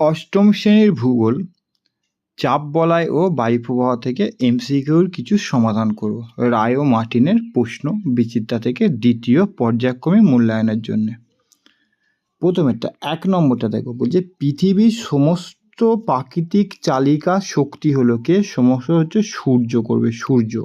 অষ্টম শ্রেণির ভূগোল, চাপ বলয় ও বায়ুপ্রবাহ থেকে এমসিকিউর কিছু সমাধান করব। রায় ও মার্টিনের প্রশ্ন বিচিত্রা থেকে দ্বিতীয় পর্যায়ক্রমে মূল্যায়নের জন্যে। প্রথমেরটা, এক নম্বরটা দেখো, বলছে পৃথিবীর সমস্ত প্রাকৃতিক চালিকা শক্তি হলো কে সমস্ত হচ্ছে সূর্য করবে, সূর্য।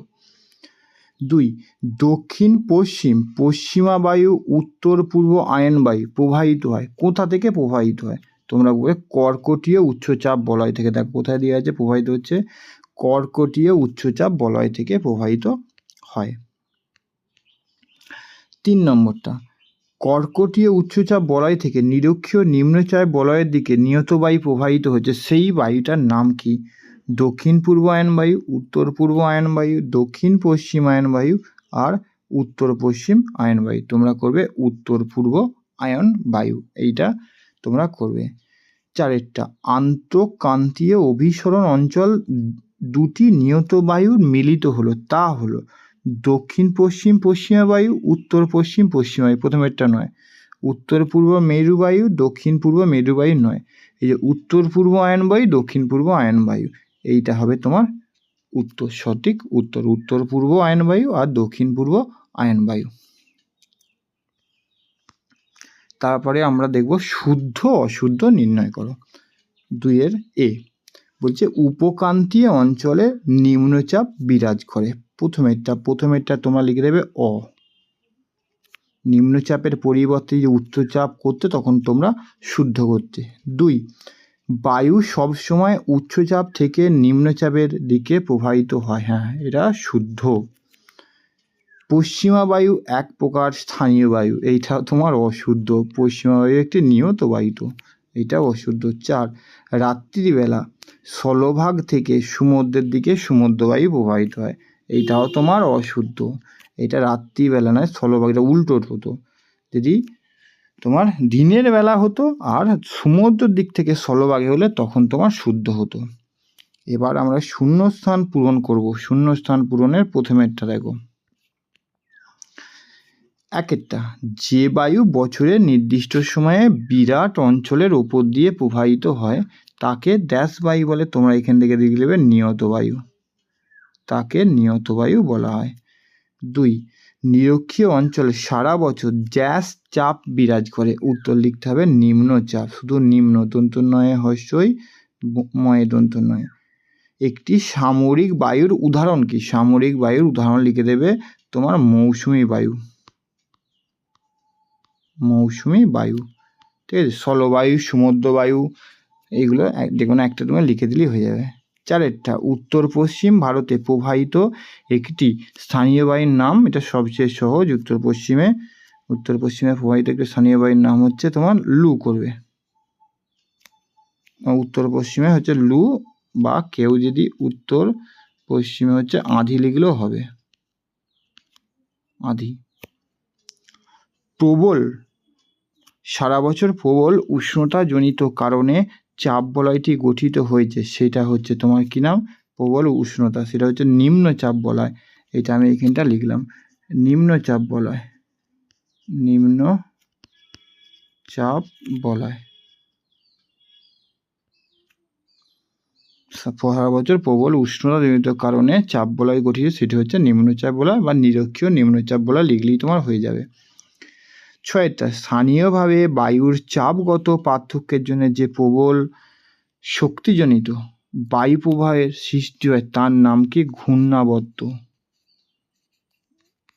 দুই, দক্ষিণ, পশ্চিম, পশ্চিমা বায়ু, উত্তর, পূর্ব আয়ন বায়ু প্রবাহিত হয়। কোথা থেকে প্রবাহিত হয়? তোমরা বলবে, কর্কটীয় উচ্চচাপ বলয় থেকে। দেখ, কোথায় দেওয়া আছে? প্রবাহিত হচ্ছে কর্কটীয় উচ্চচাপ বলয় থেকে প্রবাহিত হয়। তিন নম্বরটা। কর্কটীয় উচ্চচাপ বলয় থেকে নিরক্ষীয় নিম্নচাপ বলয়ের দিকে নিয়ত বায়ু প্রবাহিত হচ্ছে। সেই বায়ুটার নাম কি? দক্ষিণ পূর্ব আয়ন বায়ু, উত্তর পূর্ব আয়ন বায়ু, দক্ষিণ পশ্চিম আয়ন বায়ু আর উত্তর পশ্চিম আয়ন বায়ু। তোমরা করবে উত্তর পূর্ব আয়ন বায়ু। এইটা তোমরা করবে। চারেরটা, আন্তঃক্রান্তীয় অভিসরণ অঞ্চল দুটি নিয়ত বায়ুর মিলিত হলো। তা হলো, দক্ষিণ, পশ্চিম, পশ্চিমা বায়ু, উত্তর, পশ্চিম, পশ্চিমা বায়ু, প্রথমেরটা নয়। উত্তর, পূর্ব মেরুবায়ু দক্ষিণ, পূর্ব মেরুবায়ু নয়। এই যে উত্তর, পূর্ব আয়ন বায়ু, দক্ষিণ, পূর্ব আয়ন বায়ু, এইটা হবে তোমার উত্তর, সঠিক উত্তর উত্তর, পূর্ব আয়ন বায়ু আর দক্ষিণ, পূর্ব আয়ন বায়ু। তারপরে আমরা দেখব শুদ্ধ, অশুদ্ধ নির্ণয় করো। দুইয়ের এ বলছে উপক্রান্তীয় অঞ্চলে নিম্নচাপ বিরাজ করে। প্রথমেরটা প্রথমেরটা তোমরা লিখে দেবে অ। নিম্নচাপের পরিবর্তে যে উচ্চচাপ করতে, তখন তোমরা শুদ্ধ করতে। দুই, বায়ু সবসময় উচ্চচাপ থেকে নিম্নচাপের দিকে প্রবাহিত হয়। হ্যাঁ এটা শুদ্ধ। পশ্চিমা বায়ু এক প্রকার স্থানীয় বায়ু। এইটা তোমার অশুদ্ধ। পশ্চিমা বায়ু একটি নিয়ত বায়ু তো। এটা অশুদ্ধ। চার, রাত্রিবেলা স্থলভাগ থেকে সমুদ্রের দিকে সমুদ্র বায়ু প্রবাহিত হয়। এইটাও তোমার অশুদ্ধ। এটা রাত্রিবেলা নয় স্থলভাগটা উল্টো হতো। যদি তোমার দিনের বেলা হতো আর সমুদ্রের দিক থেকে স্থলভাগে হলে তখন তোমার শুদ্ধ হতো। এবার আমরা শূন্যস্থান পূরণ করব। শূন্যস্থান পূরণের প্রথমেরটা দেখো। একেরটা যে বায়ু বছরের নির্দিষ্ট সময়ে বিরাট অঞ্চলের ওপর দিয়ে প্রবাহিত হয়, তাকে ড্যাশ বায়ু বলে তোমরা এখান থেকে দেখে নেবে, নিয়ত বায়ু। তাকে নিয়ত বায়ু বলা হয়। দুই, নিরক্ষীয় অঞ্চলে সারা বছর জ্যাস চাপ বিরাজ করে। উত্তর লিখতে হবে নিম্নচাপ শুধু নিম্ন দন্ত নয় হস্যই ময়ে দন্ত নয়। একটি সামরিক বায়ুর উদাহরণ কি? সামরিক বায়ুর উদাহরণ লিখে দেবে তোমার মৌসুমি বায়ু। মৌসুমি বায়ু, ঠিক আছে? স্থলবায়ু সমুদ্র বায়ু এইগুলো যে কোনো একটা তোমার লিখে দিলেই হয়ে যাবে। চারেরটা উত্তর পশ্চিম ভারতে প্রবাহিত একটি স্থানীয় বায়ুর নাম, এটা সবচেয়ে সহজ উত্তর পশ্চিমে উত্তর পশ্চিমে প্রবাহিত একটি স্থানীয় বায়ুর নাম হচ্ছে তোমার লু করবে। উত্তর পশ্চিমে হচ্ছে লু বা কেউ যদি উত্তর পশ্চিমে হচ্ছে আধি লিখলেও হবে। আধি। প্রবল সারা বছর প্রবল উষ্ণতাজনিত কারণে চাপ বলয়টি গঠিত হয়েছে। সেটা হচ্ছে তোমার কী নাম? প্রবল উষ্ণতা। সেটা হচ্ছে নিম্নচাপ বলয়। এটা আমি এখানটা লিখলাম। নিম্নচাপ বলয়। নিম্ন চাপ বলয়। সারা বছর প্রবল উষ্ণতাজনিত কারণে চাপ বলয় গঠিত। সেটি হচ্ছে নিম্নচাপ বলয় বা নিরক্ষীয় নিম্নচাপ বলয় লিখলেই তোমার হয়ে যাবে। ছয়টা স্থানীয়ভাবে বায়ুর চাপগত পার্থক্যের জন্য যে প্রবল শক্তিজনিত বায়ু প্রবাহের সৃষ্টি হয়, তার নাম কি? ঘূর্ণাবর্ত।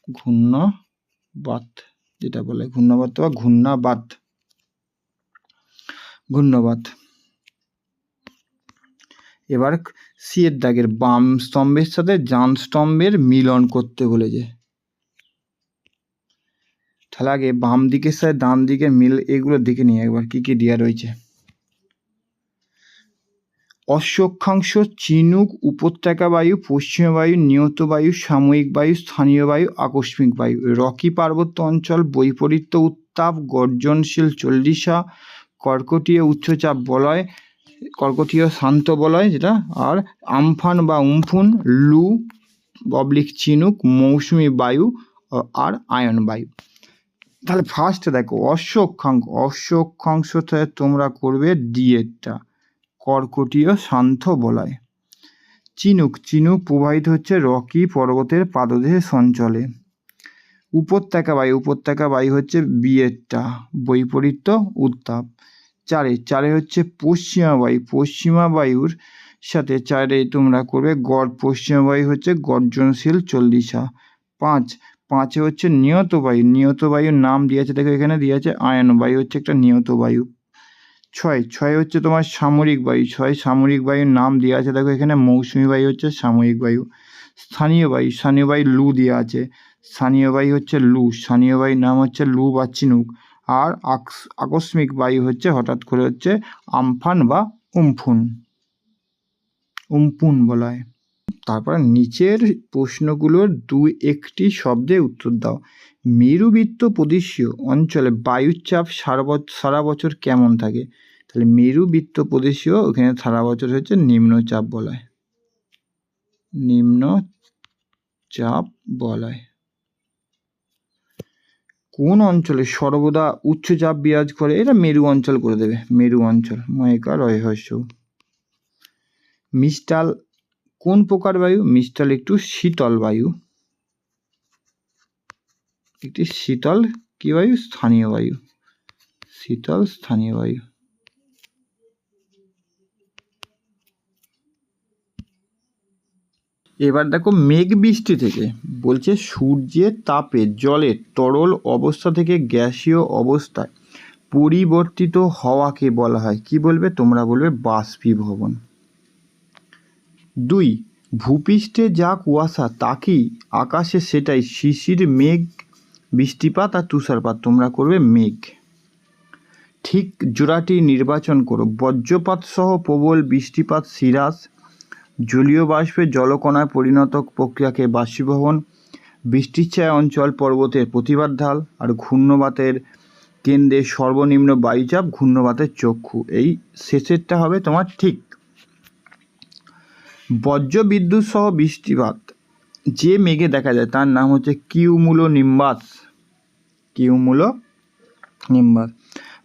ঘূর্ণবাত যেটা বলে ঘূর্ণাবর্ত বা ঘূর্ণাবাত। ঘূর্ণবাত। এবার সিয়ের দাগের বাম স্তম্ভের সাথে যান স্তম্ভের মিলন করতে বলেছে। তাহলে আগে বাম দিকের সাথে ডান দিকের মিল এগুলো দেখে নিই একবার, কী কী দেওয়া রয়েছে। অশ্বক্ষাংশ চিনুক, উপত্যকা বায়ু, পশ্চিম বায়ু, নিয়ত বায়ু, সাময়িক বায়ু, স্থানীয় বায়ু, আকস্মিক বায়ু। রকি পার্বত্য অঞ্চল, বৈপরীত্য উত্তাপ, গর্জনশীল চল্লিশা কর্কটীয় উচ্চচাপ বলয় কর্কটীয় শান্ত বলয় যেটা, আর আমফান বা উমফুন, লু পাবলিক চিনুক, মৌসুমি বায়ু আর আয়ন বায়ু। তাহলে ফার্স্টে দেখো অশ্ব অক্ষাংশ অশ্ব অক্ষাংশতে তোমরা করবে ডিএডটা কর্কটীয় শান্ত বলায়। চিনুক চিনুক প্রবাহিত হচ্ছে রকি পর্বতের পাদদেশে সঞ্চলে। উপত্যকা বায়ু উপত্যকা বায়ু হচ্ছে বিয়েরটা বৈপরীত্য উত্তাপ। চারে চারে হচ্ছে পশ্চিমা বায়ু, পশ্চিমা বায়ুর সাথে চারে তোমরা করবে গড়, পশ্চিমা বায়ু হচ্ছে গর্জনশীল চল্লিশা। পাঁচ পাঁচে হচ্ছে নিয়ত বায়ু। নিয়ত বায়ুর নাম দিয়েছে, দেখো এখানে দিয়েছে আয়ন। বায়ু হচ্ছে একটা নিয়ত বায়ু। ছয় ছয় হচ্ছে তোমার সামরিক বায়ু। ছয় সামরিক বায়ুর নাম দেওয়া আছে, দেখো এখানে মৌসুমী বায়ু হচ্ছে সাময়িক বায়ু। স্থানীয় বায়ু স্থানীয় বায়ু লু দেওয়া আছে। স্থানীয় বায়ু হচ্ছে লু। স্থানীয় বায়ুর নাম হচ্ছে লু বা চিনুক। আর আকস- আকস্মিক বায়ু হচ্ছে হঠাৎ করে হচ্ছে আমফান বা উমফুন। উমফুন বলা হয়। তারপরে নিচের প্রশ্নগুলোর দু একটি শব্দে উত্তর দাও। মেরুবৃত্ত প্রদেশীয় অঞ্চলে বায়ুর চাপ সারা সারা বছর কেমন থাকে? তাহলে মেরুবৃত্ত প্রদেশীয় ওখানে সারা বছর হচ্ছে নিম্নচাপ বলায়। নিম্ন চাপ বলায়। কোন অঞ্চলে সর্বদা উচ্চচাপ বিরাজ করে? এটা মেরু অঞ্চল করে দেবে। মেরু অঞ্চল। ময়কা রয়হস্য মিস্টাল কোন প্রকার বায়ু? মিস্টাল একটু শীতল বায়ু। একটি শীতল কি বায়ু? স্থানীয় বায়ু। শীতল স্থানীয় বায়ু। এবার দেখো মেঘ বৃষ্টি থেকে। বলছে সূর্যের তাপে জলের তরল অবস্থা থেকে গ্যাসীয় অবস্থায় পরিবর্তিত হওয়াকে বলা হয়। কি বলবে? তোমরা বলবে বাষ্পীভবন। দুই, ভূপৃষ্ঠে যা কুয়াশা তাকেই আকাশে সেটাই? শিশির, মেঘ, বৃষ্টিপাত আর তুষারপাত, তোমরা করবে মেঘ। ঠিক জোড়াটি নির্বাচন করো। বজ্রপাত সহ প্রবল বৃষ্টিপাত সিরাস জলীয় বাষ্পে জলকণায় পরিণত প্রক্রিয়াকে বাষ্পীভবন বৃষ্টিচ্ছায় অঞ্চল পর্বতের প্রতিবাদ ঢাল আর ঘূর্ণবাতের কেন্দ্রে সর্বনিম্ন বায়ুচাপ, ঘূর্ণবাতের চক্ষু। এই শেষেরটা হবে তোমার ঠিক বজ্র বিদ্যুৎ সহ বৃষ্টিপাত। যে মেঘে দেখা যায়, তার নাম হচ্ছে কিউমুলো নিম্বাস। Cumulo Nimbus.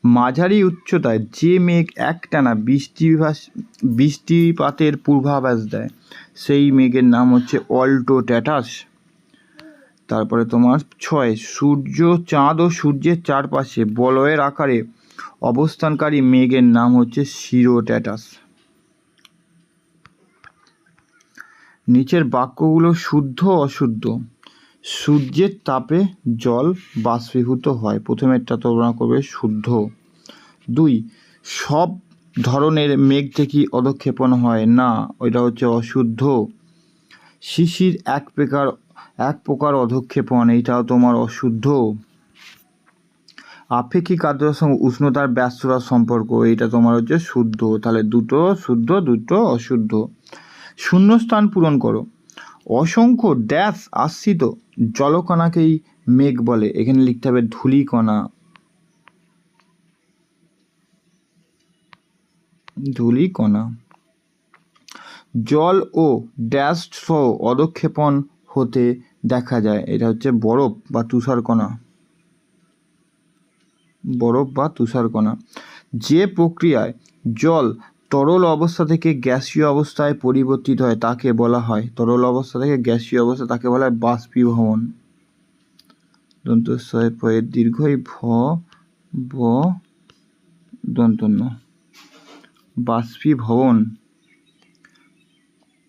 মাঝারি উচ্চতায় যে মেঘ একটানা বৃষ্টিভাস বৃষ্টিপাতের পূর্বাভাস দেয়, সেই মেঘের নাম হচ্ছে অল্টো ট্যাটাস তারপরে তোমার ছয়, সূর্য চাঁদ ও সূর্যের চারপাশে বলয়ের আকারে অবস্থানকারী মেঘের নাম হচ্ছে শিরো ট্যাটাস নিচের বাক্যগুলো শুদ্ধ অশুদ্ধ। সূর্যের তাপে জল বাষ্পীভূত হয়। প্রথমেরটা তোমরা করবে শুদ্ধ। দুই, সব ধরনের মেঘ থেকে অধক্ষেপণ হয়। না, ওইটা হচ্ছে অশুদ্ধ। শিশির এক প্রকার এক প্রকার অধক্ষেপণ, এইটাও তোমার অশুদ্ধ। আপেক্ষিক আর্দ্রতার সঙ্গে উষ্ণতার ব্যস্ততার সম্পর্ক, এইটা তোমার হচ্ছে শুদ্ধ। তাহলে দুটো শুদ্ধ, দুটো অশুদ্ধ। শূন্যস্থান পূরণ করো। অসংখ্য ড্যাশ আশ্রিত জলকণাকেই মেঘ বলে। এখানে লিখতে হবে ধূলিকণা। ধূলিকণা। জল ও ড্যাশ সহ অদক্ষেপণ হতে দেখা যায়। এটা হচ্ছে বরফ বা তুষারকণা। বরফ বা তুষারকণা। যে প্রক্রিয়ায় জল তরল অবস্থা থেকে গ্যাসীয় অবস্থায় পরিবর্তিত হয় তাকে বলা হয়। তরল অবস্থা থেকে গ্যাসীয় অবস্থা তাকে বলা হয় বাষ্পীভবন। পয়ের দীর্ঘই ভ, ব, দন্তন্য। বাষ্পীভবন।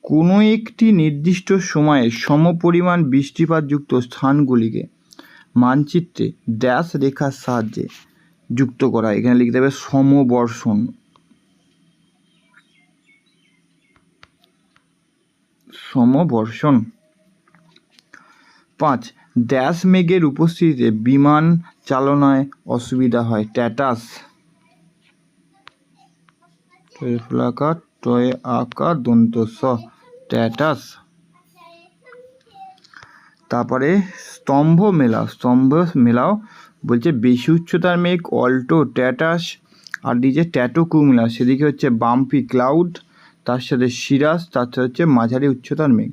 কোনো একটি নির্দিষ্ট সময়ে সমপরিমাণ বৃষ্টিপাতযুক্ত স্থানগুলিকে মানচিত্রে ড্যাশ রেখার সাহায্যে যুক্ত করা এখানে লিখতে হবে সমবর্ষণ। সমবর্ষণ। পাঁচ, ড্যাশ মেঘের উপস্থিতিতে বিমান চালনায় অসুবিধা হয়। ট্যাটাস। টয়ে ট্যাটাস। তারপরে স্তম্ভ মেলাও স্তম্ভ মেলাও বলছে বেশি উচ্চতার মেঘ, অল্টো, ট্যাটাস, আর নিচে ট্যাটো কুমিলা সেদিকে হচ্ছে বাম্পি ক্লাউড। তার সাথে সিরাস তার সাথে হচ্ছে মাঝারি উচ্চতার মেঘ।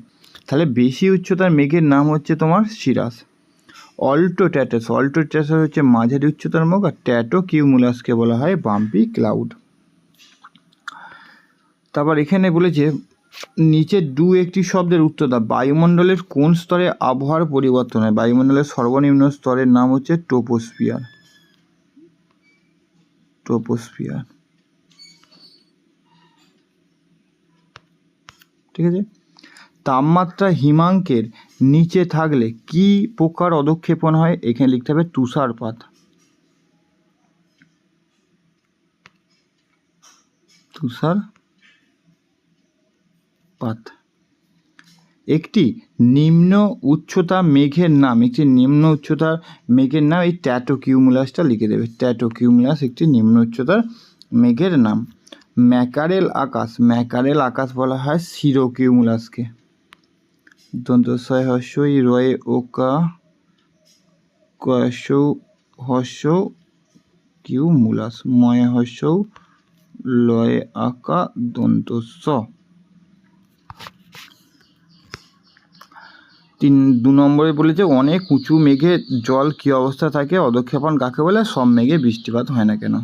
তাহলে বেশি উচ্চতার মেঘের নাম হচ্ছে তোমার serous Alto status Alto status হচ্ছে মাঝারি উচ্চতার মুখ আর ট্যাটো কিউমুলাসকে বলা হয় বাম্পি ক্লাউড। তারপর এখানে বলেছে, নিচে দু একটি শব্দের উত্তর দাও বায়ুমণ্ডলের কোন স্তরে আবহাওয়ার পরিবর্তন হয়? বায়ুমণ্ডলের সর্বনিম্ন স্তরের নাম হচ্ছে টোপোস্ফিয়ার টোপোস্ফিয়ার ঠিক আছে? তাপমাত্রা হিমাঙ্কের নিচে থাকলে কি প্রকার অধক্ষেপণ হয়? এখানে লিখতে হবে তুষারপাত তুষার পাত। একটি নিম্ন উচ্চতা মেঘের নাম, একটি নিম্ন উচ্চতার মেঘের নাম এই ট্যাটোকিউমুলাসটা লিখে দেবে। ট্যাটোকিউমুলাস একটি নিম্ন উচ্চতার মেঘের নাম। ম্যাকারেল আকাশ ম্যাকারেল আকাশ বলা হয় সিরোকিউমুলাসকে। দন্তস্বয় হস্যই রয়ে ওকা কয়স হস্য কিউমুলাস ময় হস্য লয়ে আকা দন্তস্ব তিন, দু নম্বরে বলেছে অনেক উঁচু মেঘে জল কী অবস্থা থাকে, অধক্ষেপণ কাকে বলে? সব মেঘে বৃষ্টিপাত হয় না কেন?